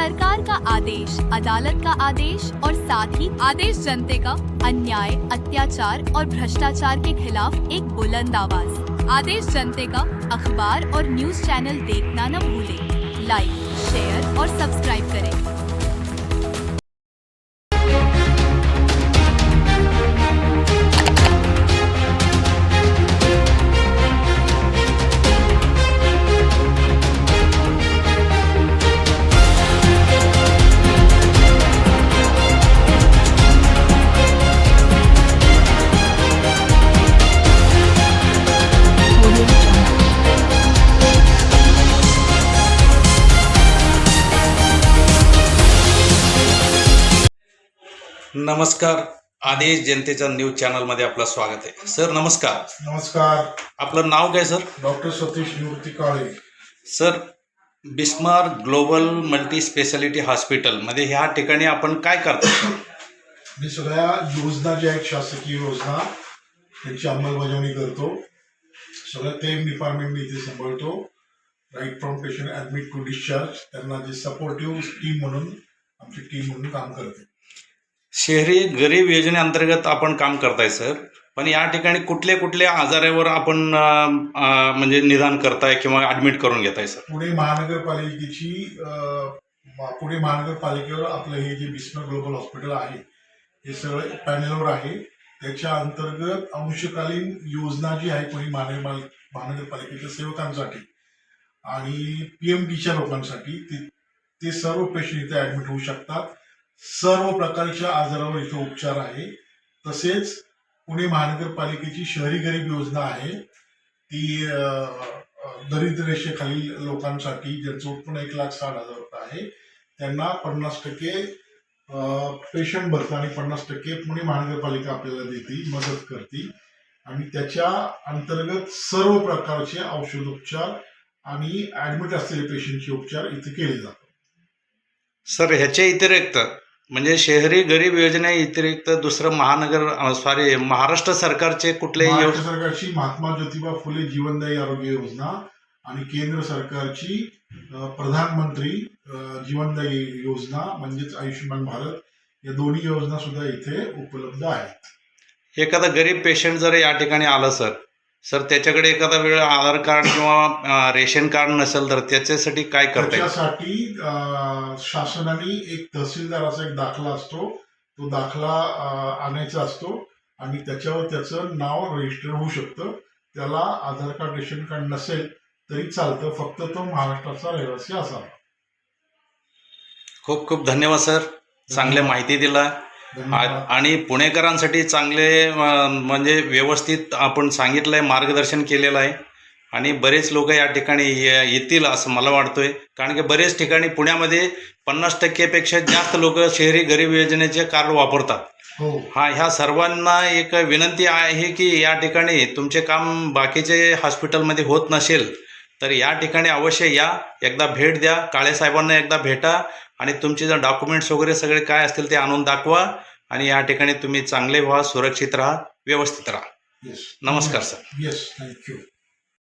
सरकार का आदेश, अदालत का आदेश और साथ ही आदेश जनते का अन्याय, अत्याचार और भ्रष्टाचार के खिलाफ एक बुलंद आवाज़। आदेश जनते का अखबार और न्यूज़ चैनल देखना न भूले। लाइक, शेयर और सब्सक्राइब करें। नमस्कार. आदेश जनतेच्या न्यूज चॅनलमध्ये आपलं स्वागत आहे. सर नमस्कार. नमस्कार. आपलं नाव काय sir? Doctor Satish Nivrutti Kale. Sir बिस्मार global multi speciality हॉस्पिटलमध्ये ह्या ठिकाणी आपण काय करतो? मी सगळ्या योजना ज्या आहेत शासकीय योजना त्यांची अंमलबजावणी करतो. सगळं क्लेम डिपार्टमेंट मी इथे सांभाळतो. Right from patient admit to discharge त्यांना जे सपोर्टिव्ह टीम म्हणून आमची टीम म्हणून काम करते. शहरी गरीब योजनेअंतर्गत आपण काम करताय सर. पण या ठिकाणी कुठल्या कुठल्या आजारावर आपण अं, म्हणजे निदान करताय किंवा ऍडमिट करून घेताय सर? पुणे महानगरपालिकेची अं, मा- पुणे महानगरपालिकेवर आपलं हे जे बिस्मर ग्लोबल हॉस्पिटल आहे हे सगळं पॅनलवर आहे. त्याच्या अंतर्गत अंशकालीन योजना जी आहे पुणे महानगरपाल महानगरपालिकेच्या सेवकांसाठी आणि पी एम टीच्या लोकांसाठी ते ते सर्व पेशंट इथे ऍडमिट होऊ शकतात. सर्व प्रकारच्या आजारावर इथे उपचार आहे. तसेच पुणे महानगरपालिकेची शहरी गरीब योजना आहे. ती दरिद्र रेषेखालील लोकांसाठी ज्यांचं उत्पन्न एक लाख साठ हजार रुपये आहे त्यांना पन्नास टक्के पेशंट भरतं आणि पन्नास टक्के पुणे महानगरपालिका आपल्याला देते मदत करते. आणि त्याच्या अंतर्गत सर्व प्रकारचे औषधोपचार आणि ऍडमिट असलेले पेशंटचे उपचार इथे केले जातात. सर ह्याच्या इतिरिक्त म्हणजे शहरी गरीब योजने व्यतिरिक्त दुसरं महानगर सॉरी महाराष्ट्र सरकारचे कुठले महाराष्ट्र सरकारची महात्मा ज्योतिबा फुले जीवनदायी आरोग्य योजना आणि केंद्र सरकारची अ, प्रधानमंत्री अ, जीवनदायी योजना म्हणजेच आयुष्यमान भारत या दोन्ही योजना सुद्धा इथे उपलब्ध आहेत. एखादा गरीब पेशंट जर या ठिकाणी आलं सर सर त्याच्याकडे एखादा वेळ आधार कार्ड किंवा रेशन कार्ड नसेल तर त्याच्यासाठी काय करता येईल? त्याच्यासाठी शासनाने एक तहसीलदाराचा एक दाखला असतो. तो दाखला आणायचा असतो आणि त्याच्यावर त्याचं नाव रजिस्टर होऊ शकतं. त्याला आधार कार्ड रेशन कार्ड नसेल तरी चालतं. फक्त तो महाराष्ट्राचा रहिवासी असावा. खूप खूप धन्यवाद सर. चांगले माहिती दिला. आणि पुणेकरांसाठी चांगले म्हणजे व्यवस्थित आपण सांगितलंय मार्गदर्शन केलेलं आहे. आणि बरेच लोक या ठिकाणी ये- येतील असं मला वाटतोय. कारण की बरेच ठिकाणी पुण्यामध्ये पन्नास टक्केपेक्षा जास्त लोक शहरी गरीब योजनेचे कार्ड वापरतात. हो. हा ह्या सर्वांना एक विनंती आहे की या ठिकाणी तुमचे काम बाकीचे हॉस्पिटलमध्ये होत नसेल तर या ठिकाणी अवश्य या. एकदा भेट द्या. काळे साहेबांना एकदा भेटा. आणि तुमचे जर डॉक्युमेंट्स वगैरे सगळे काय असतील ते आणून दाखवा आणि या ठिकाणी तुम्ही चांगले व्हा सुरक्षित राहा व्यवस्थित राहा. नमस्कार सर येस थँक्यू